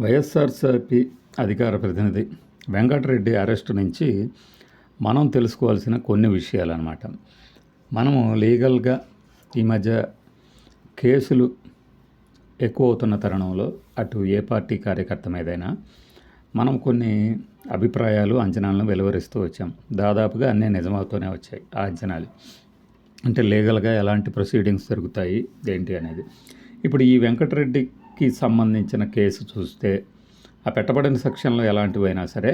వైఎస్ఆర్సీపీ అధికార ప్రతినిధి వెంకటరెడ్డి అరెస్ట్ నుంచి మనం తెలుసుకోవాల్సిన కొన్ని విషయాలు అన్నమాట మనము లీగల్గా ఈ మధ్య కేసులు ఎక్కువ అవుతున్న తరుణంలో అటు ఏ పార్టీ కార్యకర్త మీదైనా మనం కొన్ని అభిప్రాయాలు అంచనాలను వెలువరిస్తూ వచ్చాం. దాదాపుగా అన్నీ నిజమవుతూనే వచ్చాయి ఆ అంచనాలు. అంటే లీగల్గా ఎలాంటి ప్రొసీడింగ్స్ జరుగుతాయి ఏంటి అనేది. ఇప్పుడు ఈ వెంకటరెడ్డి కి సంబంధించిన కేసు చూస్తే ఆ పెట్టబడిన సెక్షన్లో ఎలాంటివైనా సరే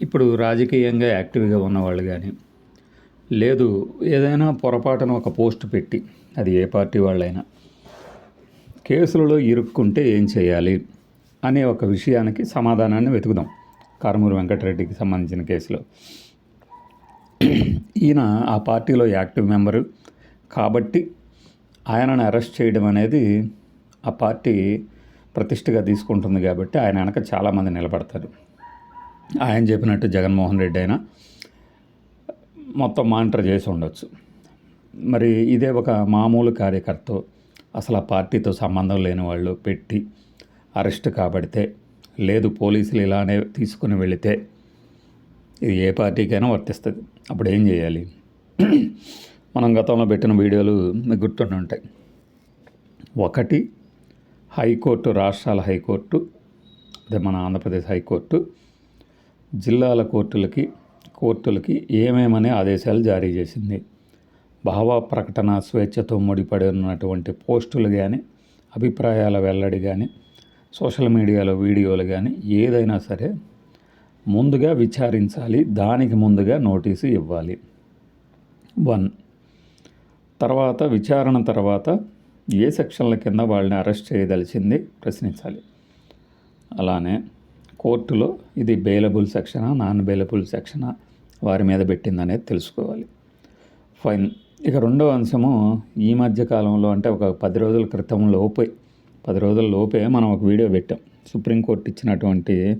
ఇప్పుడు రాజకీయంగా యాక్టివ్గా ఉన్నవాళ్ళు కానీ లేదు ఏదైనా పొరపాటున ఒక పోస్ట్ పెట్టి అది ఏ పార్టీ వాళ్ళైనా కేసులలో ఇరుక్కుంటే ఏం చేయాలి అనే ఒక విషయానికి సమాధానాన్ని వెతుకుదాం. కారుమూరు వెంకటరెడ్డికి సంబంధించిన కేసులో. ఈయన ఆ పార్టీలో యాక్టివ్ మెంబరు కాబట్టి ఆయనను అరెస్ట్ చేయడం అనేది ఆ పార్టీ ప్రతిష్టగా తీసుకుంటుంది కాబట్టి ఆయన వెనక చాలామంది నిలబడతారు. ఆయన చెప్పినట్టు జగన్మోహన్ రెడ్డి అయినా మొత్తం మానిటర్ చేసి ఉండొచ్చు. మరి ఇదే ఒక మామూలు కార్యకర్త అసలు ఆ పార్టీతో సంబంధం లేని వాళ్ళు పెట్టి అరెస్ట్ కాబడితే లేదు పోలీసులు ఇలానే తీసుకుని వెళితే ఇది ఏ పార్టీకైనా వర్తిస్తుంది. అప్పుడు ఏం చేయాలి? మనం గతంలో పెట్టిన వీడియోలు మీకు గుర్తుండి ఉంటాయి. ఒకటి హైకోర్టు రాష్ట్రాల హైకోర్టు అదే మన ఆంధ్రప్రదేశ్ హైకోర్టు జిల్లాల కోర్టులకి కోర్టులకి ఏమేమనే ఆదేశాలు జారీ చేసింది. భావ ప్రకటన స్వేచ్ఛతో ముడిపడి ఉన్నటువంటి పోస్టులు కానీ అభిప్రాయాల వెల్లడి కానీ సోషల్ మీడియాలో వీడియోలు కానీ ఏదైనా సరే ముందుగా విచారించాలి దానికి ముందుగా నోటీసు ఇవ్వాలి. వన్. తర్వాత విచారణ తర్వాత ఏ సెక్షన్ల కింద వాళ్ళని అరెస్ట్ చేయదలిచింది ప్రశ్నించాలి. అలానే కోర్టులో ఇది బెయిలబుల్ సెక్షనా నాన్ బెయిలబుల్ సెక్షనా వారి మీద పెట్టిందనేది తెలుసుకోవాలి. ఫైన్ ఇక రెండవ అంశము ఈ మధ్య కాలంలో అంటే ఒక పది రోజుల క్రితం లోపే పది రోజుల లోపే మనం ఒక వీడియో పెట్టాం. సుప్రీంకోర్టు ఇచ్చినటువంటి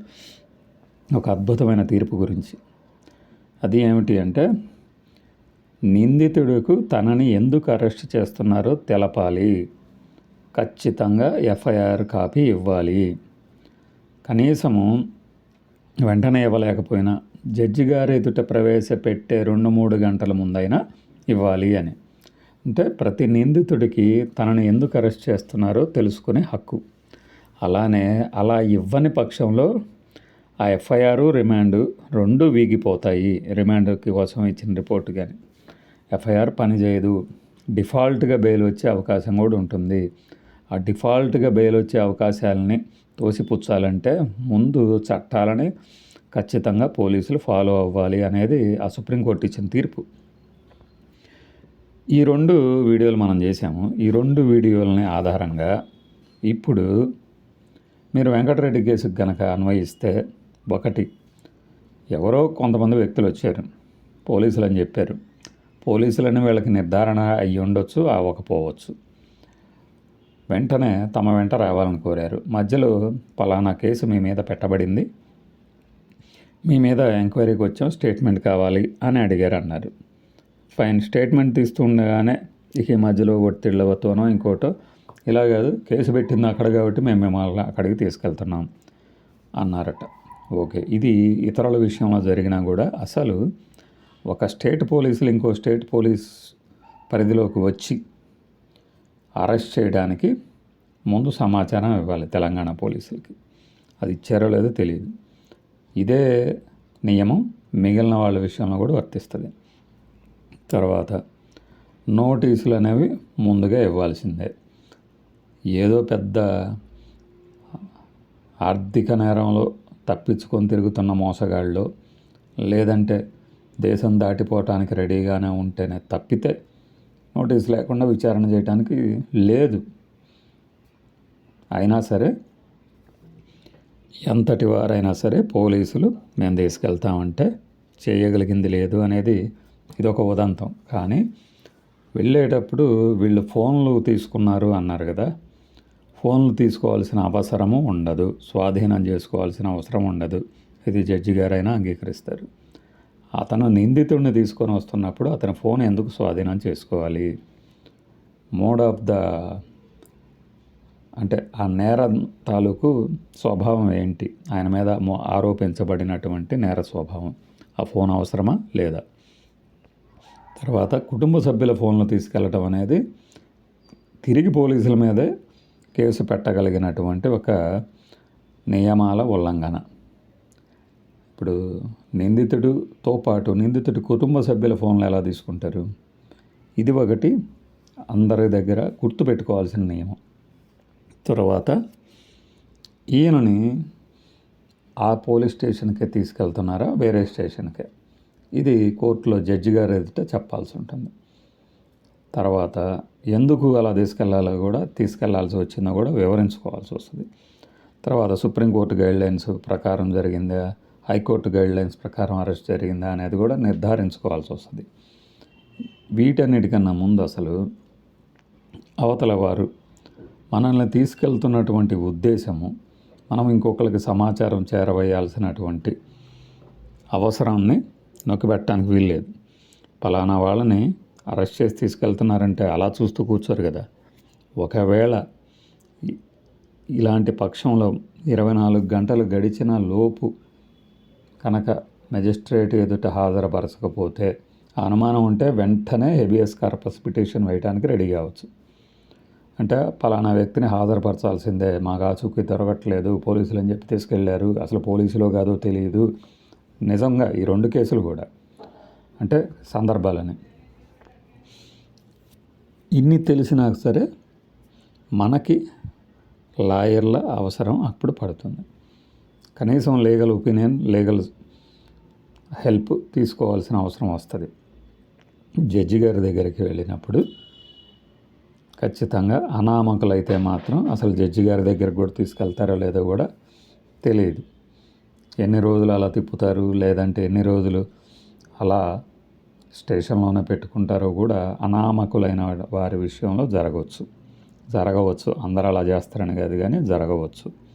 ఒక అద్భుతమైన తీర్పు గురించి. అది ఏమిటి అంటే నిందితుడుకు తనని ఎందుకు అరెస్ట్ చేస్తున్నారో తెలపాలి. ఖచ్చితంగా ఎఫ్ఐఆర్ కాపీ ఇవ్వాలి. కనీసము వెంటనే ఇవ్వలేకపోయినా జడ్జి గారు ఎదుట ప్రవేశపెట్టే రెండు మూడు గంటల ముందైనా ఇవ్వాలి అని. అంటే ప్రతి నిందితుడికి తనని ఎందుకు అరెస్ట్ చేస్తున్నారో తెలుసుకునే హక్కు. అలానే అలా ఇవ్వని పక్షంలో ఆ ఎఫ్ఐఆర్ రిమాండ్ రెండు వీగిపోతాయి. రిమాండ్ కోసం ఇచ్చిన రిపోర్ట్ కానీ ఎఫ్ఐఆర్ పనిచేయదు. డిఫాల్ట్గా బెయిల్ వచ్చే అవకాశం కూడా ఉంటుంది. ఆ డిఫాల్ట్గా బెయిల్ వచ్చే అవకాశాలని తోసిపుచ్చాలంటే ముందు చట్టాలని ఖచ్చితంగా పోలీసులు ఫాలో అవ్వాలి అనేది ఆ సుప్రీంకోర్టు ఇచ్చిన తీర్పు. ఈ రెండు వీడియోలు మనం చేసాము ఈ రెండు వీడియోలని ఆధారంగా ఇప్పుడు మీరు వెంకటరెడ్డి కేసుకు కనుక అన్వయిస్తే ఒకటి ఎవరో కొంతమంది వ్యక్తులు వచ్చారు పోలీసులు అని చెప్పారు. పోలీసులని వీళ్ళకి నిర్ధారణ అయ్యి ఉండొచ్చు అవ్వకపోవచ్చు వెంటనే తమ వెంట రావాలని కోరారు. మధ్యలో పలానా కేసు మీ మీద పెట్టబడింది. మీ మీద ఎంక్వైరీకి వచ్చాం స్టేట్మెంట్ కావాలి అని అడిగారు అన్నారు. ఫైన్ స్టేట్మెంట్ తీస్తుండగానే ఇక ఈ మధ్యలో ఒత్తిళ్ళవతోనో ఇంకోటో ఇలా కాదు కేసు పెట్టింది అక్కడ కాబట్టి మేము మిమ్మల్ని అక్కడికి తీసుకెళ్తున్నాం అన్నారట. ఓకే ఇది ఇతరుల విషయంలో జరిగినా కూడా అసలు ఒక స్టేట్ పోలీసులు ఇంకో స్టేట్ పోలీస్ పరిధిలోకి వచ్చి అరెస్ట్ చేయడానికి ముందు సమాచారం ఇవ్వాలి తెలంగాణ పోలీసులకి. అది ఇచ్చారో లేదో తెలియదు. ఇదే నియమం మిగిలిన వాళ్ళ విషయంలో కూడా వర్తిస్తుంది. తర్వాత నోటీసులు అనేవి ముందుగా ఇవ్వాల్సిందే. ఏదో పెద్ద ఆర్థిక నేరంలో తప్పించుకొని తిరుగుతున్న మోసగాళ్ళు లేదంటే దేశం దాటిపోవటానికి రెడీగానే ఉంటేనే తప్పితే నోటీస్ లేకుండా విచారణ చేయడానికి లేదు. అయినా సరే ఎంతటి వారైనా సరే పోలీసులు మేము తీసుకెళ్తామంటే చేయగలిగింది లేదు అనేది ఇది ఒక ఉదంతం. కానీ వెళ్ళేటప్పుడు వీళ్ళు ఫోన్లు తీసుకున్నారు అన్నారు కదా ఫోన్లు తీసుకోవాల్సిన అవసరము ఉండదు స్వాధీనం చేసుకోవాల్సిన అవసరం ఉండదు. ఇది జడ్జి గారైనా అంగీకరిస్తారు. అతను నిందితుడిని తీసుకొని వస్తున్నప్పుడు అతని ఫోన్ ఎందుకు స్వాధీనం చేసుకోవాలి? మోడ్ ఆఫ్ ద అంటే ఆ నేర తాలూకు స్వభావం ఏంటి? ఆయన మీద ఆరోపించబడినటువంటి నేర స్వభావం. ఆ ఫోన్ అవసరమా? లేదా? తర్వాత కుటుంబ సభ్యుల ఫోన్లు తీసుకెళ్ళటం అనేది తిరిగి పోలీసుల మీదే కేసు పెట్టగలిగినటువంటి ఒక నియమాల ఉల్లంఘన. ఇప్పుడు నిందితుడితో పాటు నిందితుడి కుటుంబ సభ్యుల ఫోన్లు ఎలా తీసుకుంటారు? ఇది ఒకటి. అందరి దగ్గర గుర్తుపెట్టుకోవాల్సిన నియమం. తర్వాత ఈయనని ఆ పోలీస్ స్టేషన్కే తీసుకెళ్తున్నారా? వేరే స్టేషన్కే. ఇది కోర్టులో జడ్జి గారు ఎదుట చెప్పాల్సి ఉంటుంది. తర్వాత ఎందుకు అలా తీసుకెళ్ళాలో కూడా తీసుకెళ్ళాల్సి వచ్చిందో కూడా వివరించుకోవాల్సి వస్తుంది. తర్వాత సుప్రీంకోర్టు గైడ్లైన్స్ ప్రకారం జరిగిందా? హైకోర్టు గైడ్లైన్స్ ప్రకారం అరెస్ట్ జరిగిందా అనేది కూడా నిర్ధారించుకోవాల్సి వస్తుంది. వీటన్నిటికన్నా ముందు అసలు అవతల వారు మనల్ని తీసుకెళ్తున్నటువంటి ఉద్దేశము మనం ఇంకొకరికి సమాచారం చేరవేయాల్సినటువంటి అవసరాన్ని నొక్కిపెట్టడానికి వీల్లేదు. పలానా వాళ్ళని అరెస్ట్ చేసి తీసుకెళ్తున్నారంటే అలా చూస్తూ కూర్చోరు కదా. ఒకవేళ ఇలాంటి పక్షంలో ఇరవై నాలుగు గంటలు గడిచిన లోపు కనుక మెజిస్ట్రేట్ ఎదుట హాజరుపరచకపోతే ఆ అనుమానం ఉంటే వెంటనే హెబియస్ కార్పస్ పిటిషన్ వేయడానికి రెడీ కావచ్చు. అంటే పలానా వ్యక్తిని హాజరుపరచాల్సిందే మాకు ఆచూకీ దొరకట్లేదు పోలీసులు అని చెప్పి తీసుకెళ్ళారు అసలు పోలీసులో కాదో తెలియదు నిజంగా ఈ రెండు కేసులు కూడా. అంటే సందర్భాలని. ఇన్ని తెలిసినా సరే మనకి లాయర్ల అవసరం అప్పుడు పడుతుంది. కనీసం లీగల్ ఒపీనియన్ లీగల్ హెల్ప్ తీసుకోవాల్సిన అవసరం వస్తుంది. జడ్జి గారి దగ్గరికి వెళ్ళినప్పుడు ఖచ్చితంగా అనామకులైతే మాత్రం అసలు జడ్జి గారి దగ్గరకు కూడా తీసుకెళ్తారో లేదో కూడా తెలియదు. ఎన్ని రోజులు అలా తిప్పుతారు? లేదంటే ఎన్ని రోజులు అలా స్టేషన్లోనే పెట్టుకుంటారో కూడా అనామకులైన వారి విషయంలో జరగవచ్చు. జరగవచ్చు. అందరూ అలా చేస్తారని కాదు కానీ జరగవచ్చు.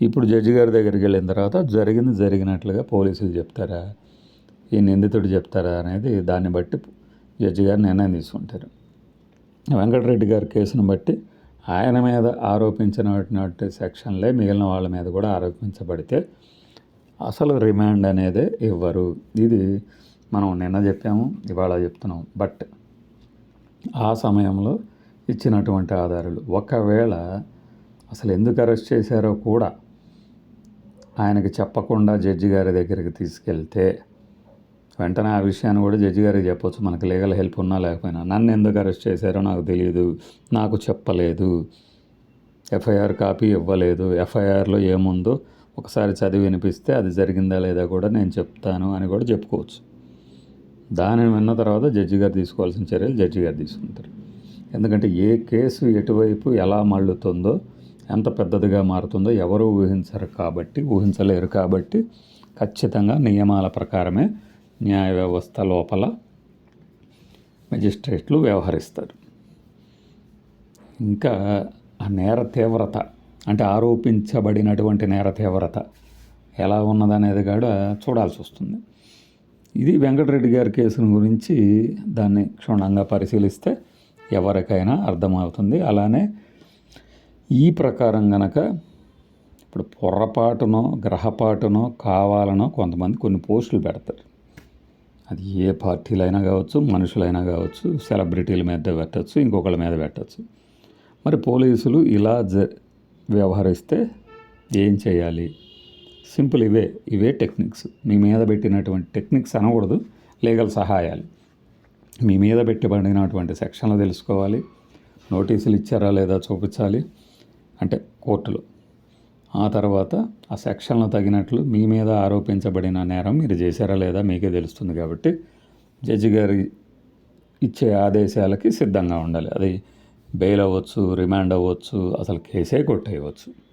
ఇప్పుడు జడ్జి గారి దగ్గరికి వెళ్ళిన తర్వాత జరిగింది జరిగినట్లుగా పోలీసులు చెప్తారా? ఈ నిందితుడు చెప్తారా అనేది దాన్ని బట్టి జడ్జి గారు నిర్ణయం తీసుకుంటారు. వెంకటరెడ్డి గారి కేసును బట్టి ఆయన మీద ఆరోపించినటువంటి సెక్షన్లే మిగిలిన వాళ్ళ మీద కూడా ఆరోపించబడితే అసలు రిమాండ్ అనేది ఇవ్వరు. ఇది మనం నిన్న చెప్పాము ఇవాళ చెప్తున్నాం. బట్ ఆ సమయంలో ఇచ్చినటువంటి ఆధారాలు ఒకవేళ అసలు ఎందుకు అరెస్ట్ చేశారో కూడా ఆయనకి చెప్పకుండా జడ్జి గారి దగ్గరికి తీసుకెళ్తే వెంటనే ఆ విషయాన్ని కూడా జడ్జి గారికి చెప్పొచ్చు. మనకు లీగల్ హెల్ప్ ఉన్నా లేకపోయినా. నన్ను ఎందుకు అరెస్ట్ చేశారో నాకు తెలియదు నాకు చెప్పలేదు. ఎఫ్ఐఆర్ కాపీ ఇవ్వలేదు. ఎఫ్ఐఆర్లో ఏముందో ఒకసారి చదివి వినిపిస్తే అది జరిగిందా లేదా కూడా నేను చెప్తాను అని కూడా చెప్పుకోవచ్చు. దానిని విన్న తర్వాత జడ్జి గారు తీసుకోవాల్సిన చర్యలు జడ్జి గారు తీసుకుంటారు. ఎందుకంటే ఏ కేసు ఎటువైపు ఎలా మళ్ళుతుందో ఎంత పెద్దదిగా మారుతుందో ఎవరు ఊహించరు కాబట్టి ఊహించలేరు కాబట్టి ఖచ్చితంగా నియమాల ప్రకారమే న్యాయ వ్యవస్థ లోపల మెజిస్ట్రేట్లు వ్యవహరిస్తారు. ఇంకా ఆ నేర తీవ్రత అంటే ఆరోపించబడినటువంటి నేర తీవ్రత ఎలా ఉన్నదనేది కూడా చూడాల్సి వస్తుంది. ఇది వెంకటరెడ్డి గారి కేసును గురించి దాన్ని క్షుణ్ణంగా పరిశీలిస్తే ఎవరికైనా అర్థమవుతుంది. అలానే ఈ ప్రకారం గనక ఇప్పుడు పొరపాటునో గ్రహపాటునో కావాలనో కొంతమంది కొన్ని పోస్టులు పెడతారు. అది ఏ పార్టీలైనా కావచ్చు మనుషులైనా కావచ్చు సెలబ్రిటీల మీద పెట్టచ్చు ఇంకొకళ్ళ మీద పెట్టచ్చు. మరి పోలీసులు ఇలా జ వ్యవహరిస్తే ఏం చేయాలి? సింపుల్ ఇవే ఇవే టెక్నిక్స్. మీ మీద పెట్టినటువంటి టెక్నిక్స్ అనకూడదు లీగల్ సహాయాలు. మీ మీద పెట్టబడినటువంటి సెక్షన్లు తెలుసుకోవాలి నోటీసులు ఇచ్చారా లేదా చూపించాలి అంటే కోర్టులో. ఆ తర్వాత ఆ సెక్షన్లో తగినట్లు మీ మీద ఆరోపించబడిన నేరం మీరు చేశారా లేదా మీకే తెలుస్తుంది కాబట్టి జడ్జి గారి ఇచ్చే ఆదేశాలకి సిద్ధంగా ఉండాలి. అది బెయిల్ అవ్వచ్చు రిమాండ్ అవ్వచ్చు అసలు కేసే కొట్టేయవచ్చు.